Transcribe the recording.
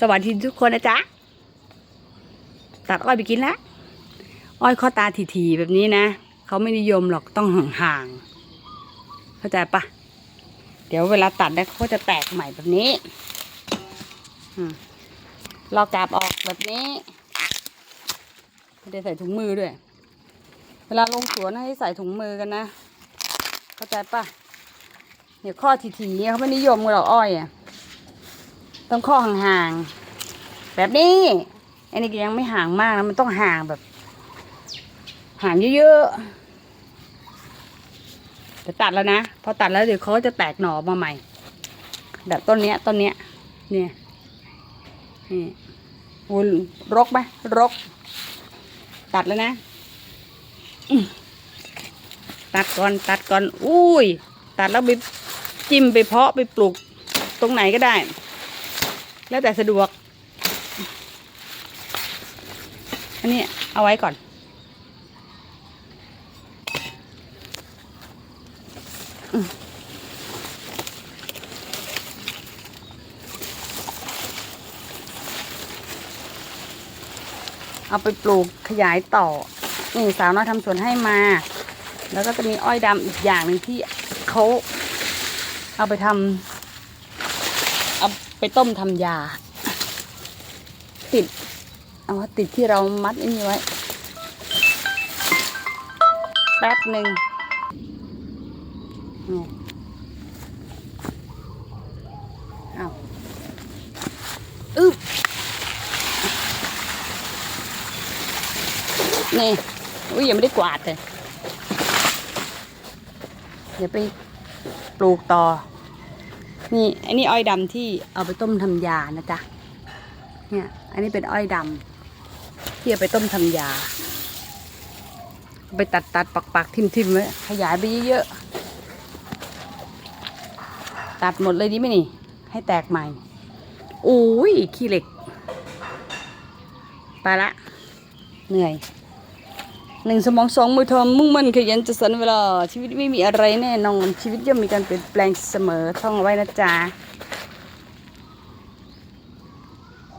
สวัสดีทุกคนนะจ๊ะ ตัดอ้อยไปกินและอ้อยข้อตาถี่ๆแบบนี้นะ เขาไม่นิยมหรอกต้องห่างๆ เข้าใจปะ เดี๋ยวเวลาตัดเนี่ยเขาก็จะแตกใหม่แบบนี้อืมลอกกาบออกแบบนี้ไม่ได้ใส่ถุงมือด้วย เวลาลงสวนให้ใส่ถุงมือกันนะ เข้าใจปะ เนี่ยข้อถี่ๆเนี่ยเขาไม่นิยมกันหรอกอ้อยอะต้องข้อห่างๆแบบนี้อันนี้ยังไม่ห่างมากนะมันต้องห่างแบบ ห่างเยอะๆแต่ตัดแล้วนะพอตัดแล้วเดี๋ยวเขาจะแตกหน่อมาใหม่ แบบต้นเนี้ยต้นเนี้ย เนี่ยนี่โอ้ยรกไหมรก ตัดแล้วนะตัดก่อนตัดก่อนอุ้ย ตัดแล้วไป จิ้มไปเพาะไปปลูกตรงไหนก็ได้ แล้วแต่สะดวก อันนี้เอาไว้ก่อน เอาไปปลูกขยายต่อนี่สาวน้อยทำสวนให้มา แล้วก็จะมีอ้อยดำอีกอย่างหนึ่งที่เขา เอาไปทำเอาไปต้มทำยา ติด เอาว่าติดที่เรามัดไอ้นี่ไว้ แป๊บหนึ่งเอาอึบนี่อุ้ยยังไม่ได้กวาดเลยเดี๋ยวไปปลูกต่อ นี่อันนี้อ้อยดำที่เอาไปต้มทำยานะจ๊ะเนี่ย อันนี้เป็นอ้อยดำที่เอาไปต้มทำยา ไปตัดตัดปักปักทิมทิมไว้ขยายไปเยอะๆตัดหมดเลยดีไหมนี่ ให้แตกใหม่อุ้ยขี้เหล็ก ไปละ เหนื่อย หนึ่งสมองสองมือทอมมุ่งมั่นขยันจะสันเวลาชีวิตไม่มีอะไรแน่นอนชีวิตย่อมมีการเปลี่ยนแปลงเสมอท่องไว้นะจ๊ะ